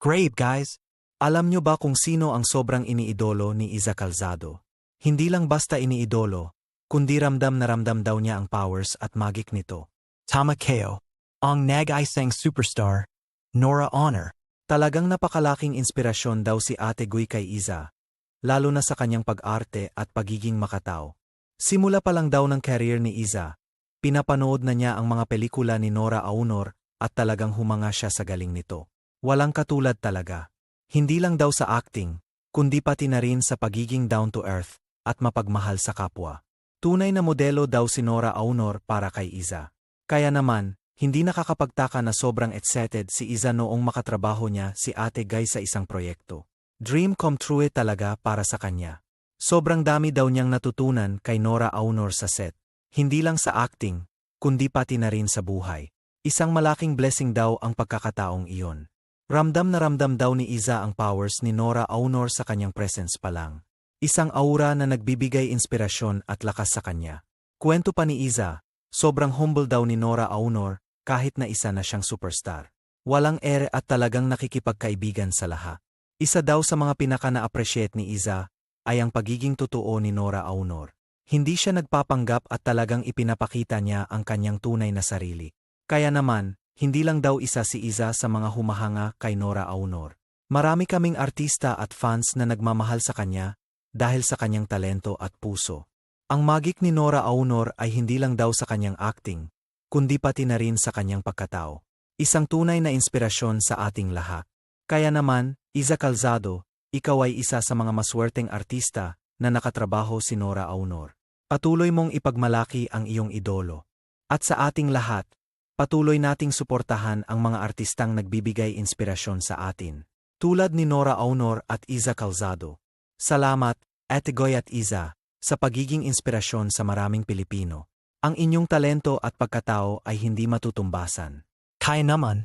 Great guys! Alam nyo ba kung sino ang sobrang iniidolo ni Iza Calzado? Hindi lang basta iniidolo, kundi ramdam na ramdam daw niya ang powers at magic nito. Tama kayo. Ang nag-isang superstar, Nora Honor. Talagang napakalaking inspirasyon daw si Ate Guy kay Iza, lalo na sa kanyang pag-arte at pagiging makatao. Simula pa lang daw ng career ni Iza, pinapanood na niya ang mga pelikula ni Nora Aunor at talagang humanga siya sa galing nito. Walang katulad talaga. Hindi lang daw sa acting, kundi pati na rin sa pagiging down-to-earth at mapagmahal sa kapwa. Tunay na modelo daw si Nora Aunor para kay Iza. Kaya naman, hindi nakakapagtaka na sobrang excited si Iza noong makatrabaho niya si Ate Guy sa isang proyekto. Dream come true talaga para sa kanya. Sobrang dami daw niyang natutunan kay Nora Aunor sa set. Hindi lang sa acting, kundi pati na rin sa buhay. Isang malaking blessing daw ang pagkakataong iyon. Ramdam na ramdam daw ni Iza ang powers ni Nora Aunor sa kanyang presence pa lang. Isang aura na nagbibigay inspirasyon at lakas sa kanya. Kwento pa ni Iza, sobrang humble daw ni Nora Aunor kahit na isa na siyang superstar. Walang ere at talagang nakikipagkaibigan sa lahat. Isa daw sa mga pinaka na-appreciate ni Iza ay ang pagiging totoo ni Nora Aunor. Hindi siya nagpapanggap at talagang ipinapakita niya ang kanyang tunay na sarili. Kaya naman, hindi lang daw isa si Iza sa mga humahanga kay Nora Aunor. Marami kaming artista at fans na nagmamahal sa kanya dahil sa kanyang talento at puso. Ang magik ni Nora Aunor ay hindi lang daw sa kanyang acting, kundi pati na rin sa kanyang pagkatao. Isang tunay na inspirasyon sa ating lahat. Kaya naman, Iza Calzado, ikaw ay isa sa mga maswerteng artista na nakatrabaho si Nora Aunor. Patuloy mong ipagmalaki ang iyong idolo. At sa ating lahat, patuloy nating suportahan ang mga artistang nagbibigay inspirasyon sa atin. Tulad ni Nora Aunor at Iza Calzado. Salamat, Ate Goy at Iza, sa pagiging inspirasyon sa maraming Pilipino. Ang inyong talento at pagkatao ay hindi matutumbasan. Kaya naman,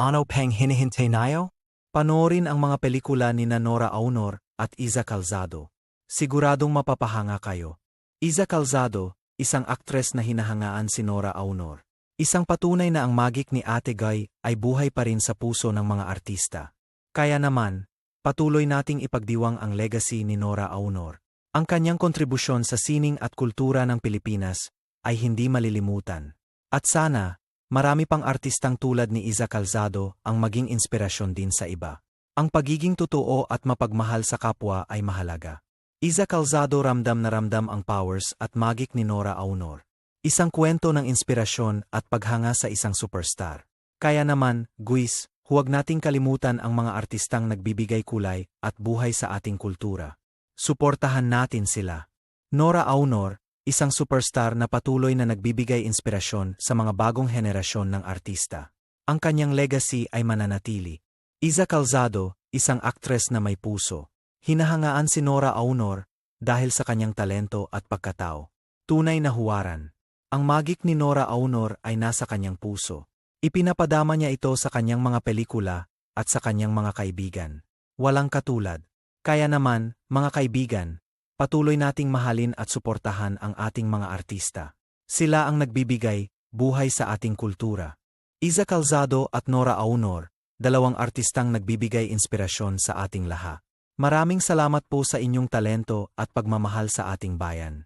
ano pang hinihintay nayo? Panoorin ang mga pelikula ni Nora Aunor at Iza Calzado. Siguradong mapapahanga kayo. Iza Calzado, isang aktres na hinahangaan si Nora Aunor. Isang patunay na ang magik ni Ate Guy ay buhay pa rin sa puso ng mga artista. Kaya naman, patuloy nating ipagdiwang ang legacy ni Nora Aunor. Ang kanyang kontribusyon sa sining at kultura ng Pilipinas ay hindi malilimutan. At sana, marami pang artistang tulad ni Iza Calzado ang maging inspirasyon din sa iba. Ang pagiging totoo at mapagmahal sa kapwa ay mahalaga. Iza Calzado ramdam na ramdam ang powers at magik ni Nora Aunor. Isang kwento ng inspirasyon at paghanga sa isang superstar. Kaya naman, Guis, huwag nating kalimutan ang mga artistang nagbibigay kulay at buhay sa ating kultura. Suportahan natin sila. Nora Aunor, isang superstar na patuloy na nagbibigay inspirasyon sa mga bagong henerasyon ng artista. Ang kanyang legacy ay mananatili. Iza Calzado, isang aktres na may puso. Hinahangaan si Nora Aunor dahil sa kanyang talento at pagkatao. Tunay na huwaran. Ang magik ni Nora Aunor ay nasa kanyang puso. Ipinapadama niya ito sa kanyang mga pelikula at sa kanyang mga kaibigan. Walang katulad. Kaya naman, mga kaibigan, patuloy nating mahalin at suportahan ang ating mga artista. Sila ang nagbibigay buhay sa ating kultura. Iza Calzado at Nora Aunor, dalawang artistang nagbibigay inspirasyon sa ating laha. Maraming salamat po sa inyong talento at pagmamahal sa ating bayan.